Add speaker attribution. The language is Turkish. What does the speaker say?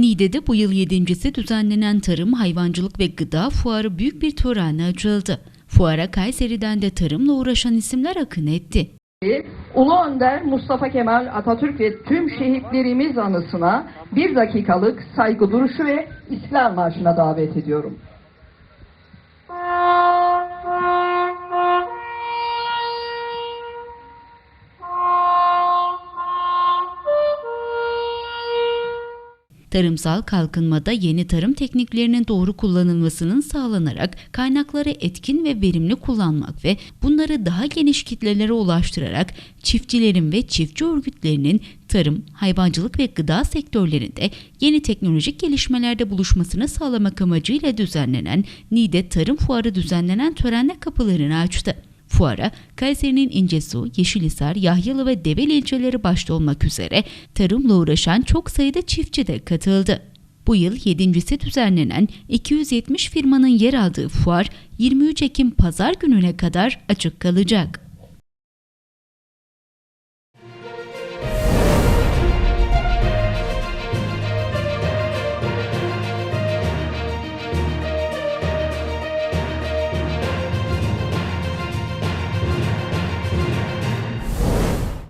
Speaker 1: Niğde'de bu yıl yedincisi düzenlenen Tarım, Hayvancılık ve Gıda Fuarı büyük bir törenle açıldı. Fuara Kayseri'den de tarımla uğraşan isimler akın etti.
Speaker 2: Ulu Önder Mustafa Kemal Atatürk ve tüm şehitlerimiz anısına bir dakikalık saygı duruşu ve İstiklal Marşı'na davet ediyorum.
Speaker 1: Tarımsal kalkınmada yeni tarım tekniklerinin doğru kullanılmasının sağlanarak kaynakları etkin ve verimli kullanmak ve bunları daha geniş kitlelere ulaştırarak çiftçilerin ve çiftçi örgütlerinin tarım, hayvancılık ve gıda sektörlerinde yeni teknolojik gelişmelerde buluşmasını sağlamak amacıyla düzenlenen Niğde Tarım Fuarı düzenlenen törenle kapılarını açtı. Fuara, Kayseri'nin İncesu, Yeşilhisar, Yahyalı ve Develi ilçeleri başta olmak üzere tarımla uğraşan çok sayıda çiftçi de katıldı. Bu yıl yedincisi düzenlenen 270 firmanın yer aldığı fuar 23 Ekim Pazar gününe kadar açık kalacak.